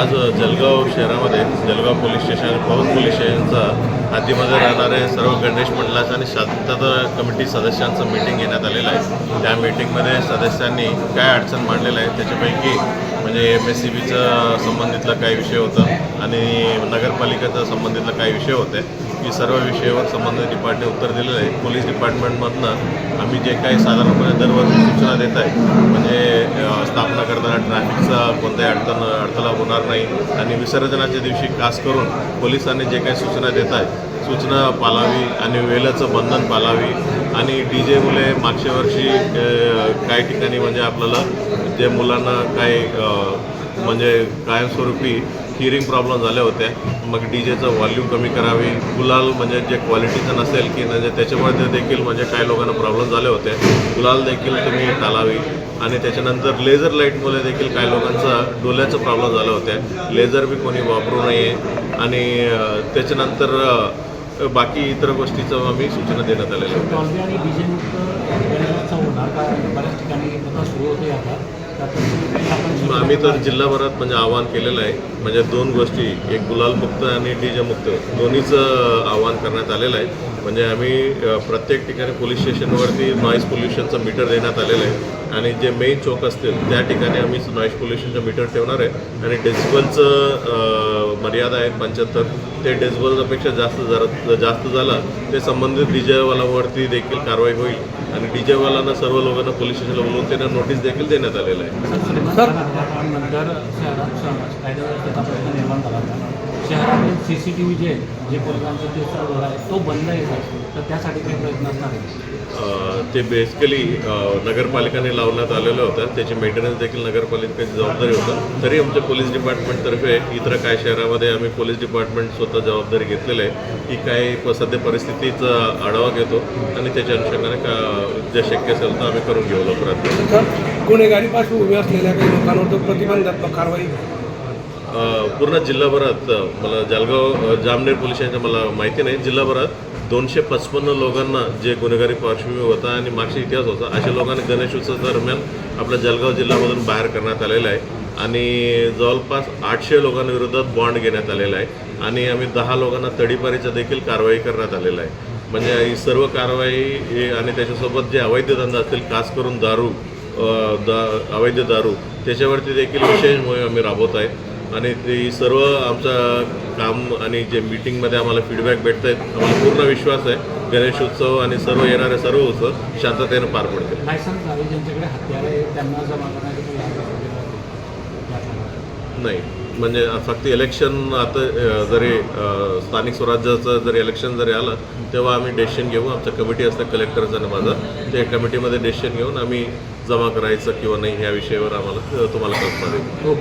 आज जलगाव शहरामध्ये Jalgaon police station Pawan police स्टेशनचा हद्दीमध्ये राहणारे सर्व गणेश मंडळाचं आणि शांतता कमिटी सदस्यांचं मीटिंग घेण्यात आलेलं आहे. त्या मीटिंगमध्ये सदस्यांनी काय अडचण मांडलेलं आहे त्याच्यापैकी म्हणजे एम एस सी बीचं संबंधितला काही विषय होता आणि नगरपालिकेचा संबंधितला काही विषय होते. की सर्व विषयावर संबंधित डिपार्टमेंट उत्तर दिलेलं आहे. पोलीस डिपार्टमेंटमधनं आम्ही जे काही साधारणपणे दरवर्षी सूचना देत आहे म्हणजे स्थापना करताना ट्रॅफिकचा कोणत्याही अडचण अडथळा होणार नाही. आणि विसर्जनाच्या दिवशी खास करून पोलिसांनी जे काही सूचना देत आहे सूचना पालावी आणि वेळेचं बंधन पालावी. आणि डी जे मुले मागच्या वर्षी काही ठिकाणी म्हणजे आपल्याला जे मुलांना काही म्हणजे कायमस्वरूपी हिअरिंग प्रॉब्लेम झाल्या होत्या मग डी जेचं व्हॉल्यूम कमी करावी. गुलाल म्हणजे जे क्वालिटीचं नसेल की म्हणजे त्याच्यामध्ये देखील म्हणजे काही लोकांना प्रॉब्लेम झाले होते. गुलाल देखील तुम्ही टाळावी आणि त्याच्यानंतर लेझर लाईटमुळे देखील काही लोकांचा डोल्याचं प्रॉब्लेम झाला होत्या लेझर बी कोणी वापरू नये. आणि त्याच्यानंतर बाकी इतर गोष्टीचं आम्ही सूचना देण्यात आलेल्या होत्या. आम्ही तर जिल्हाभरात म्हणजे आवाहन केलेलं आहे. म्हणजे दोन गोष्टी एक गुलाल मुक्त आणि डी जे मुक्त दोन्हीचं आवाहन करण्यात आलेलं आहे. म्हणजे आम्ही प्रत्येक ठिकाणी पोलीस स्टेशनवरती नॉईज पोल्युशनचं मीटर देण्यात आलेलं आहे आणि जे मेन चौक असतील त्या ठिकाणी आम्ही नॉईज पोल्युशनचं मीटर ठेवणार आहे आणि डेसिबलचं मर्यादा आहे पंच्याहत्तर ते डेसिबलपेक्षा जास्त जरा जास्त झालं ते संबंधित डीजेवालावरती देखील कारवाई होईल आणि डीजेवाल्यांना सर्व लोकांना पोलीस स्टेशनला बोलवून त्यांना नोटीस देखील देण्यात आलेलं आहे शहरातील C C T V J आहे, जे पोलिसांचं जे सर्व आहे तो बंद आहे सर तर त्यासाठी काही प्रयत्न असणार आहे ते बेसिकली नगरपालिकाने लावण्यात आलेलं होतं. त्याची मेंटेनन्स देखील नगरपालिकेची जबाबदारी होतं. तरी आमच्या पोलीस डिपार्टमेंटतर्फे इतर काय शहरामध्ये आम्ही पोलीस डिपार्टमेंट स्वतः जबाबदारी घेतलेली आहे. की काय प- सध्या परिस्थितीचा आढावा घेतो आणि त्याच्या अनुषंगाने का जे शक्य असेल तर आम्ही करून घेऊ लवकरात गुन्हेगारी पार्श्वभूमी असलेल्या काही लोकांवर प्रतिबंधात्मक कारवाई पूर्ण जिल्हाभरात मला जालगाव जामनेर पोलिसांच्या मला माहिती नाही. जिल्हाभरात दोनशे पचपन्न लोकांना जे गुन्हेगारी पार्श्वभूमी होता आणि मागचा इतिहास होता अशा लोकांना गणेशोत्सव दरम्यान आपल्या जळगाव जिल्ह्यामधून बाहेर करण्यात आलेलं आहे. आणि जवळपास आठशे लोकांविरोधात बॉन्ड घेण्यात आलेला आहे. आणि आम्ही दहा लोकांना तडीपारीचा देखील कारवाई करण्यात आलेला आहे. म्हणजे ही सर्व कारवाई आणि त्याच्यासोबत जे अवैध धंदा असतील खास करून दारू द दा अवैध दारू त्याच्यावरती देखील विशेष मोहीम आम्ही राबवत आहे. आणि ते सर्व आमचं काम आणि जे मीटिंगमध्ये आम्हाला फीडबॅक भेटत आहेत आम्हाला पूर्ण विश्वास आहे. गणेशोत्सव आणि सर्व येणारे सर्व उत्सव शांततेनं पार पडतील. नाही? म्हणजे फक्त इलेक्शन आता जरी स्थानिक स्वराज्याचं जर इलेक्शन जरी आलं तेव्हा आम्ही डेसिशन घेऊ. आमचं कमिटी असतं कलेक्टरचं आणि माझं. ते कमिटीमध्ये डेसिशन घेऊन आम्ही जमा करायचं किंवा नाही ह्या विषयावर आम्हाला तुम्हाला कल्पना देऊ.